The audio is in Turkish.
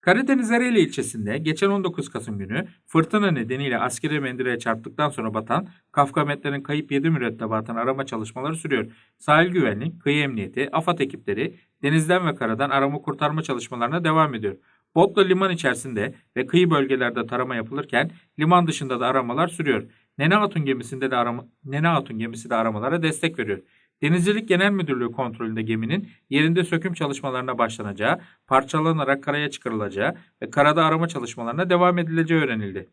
Karadeniz Ereğli ilçesinde geçen 19 Kasım günü fırtına nedeniyle askeri mendireye çarptıktan sonra batan Kafkametlerin kayıp 7 mürettebatın arama çalışmaları sürüyor. Sahil güvenlik, kıyı emniyeti, AFAD ekipleri denizden ve karadan arama kurtarma çalışmalarına devam ediyor. Botla liman içerisinde ve kıyı bölgelerde tarama yapılırken liman dışında da aramalar sürüyor. Nene Hatun gemisinde de arama, Nene Hatun gemisi de aramalara destek veriyor. Denizcilik Genel Müdürlüğü kontrolünde geminin yerinde söküm çalışmalarına başlanacağı, parçalanarak karaya çıkarılacağı ve karada arama çalışmalarına devam edileceği öğrenildi.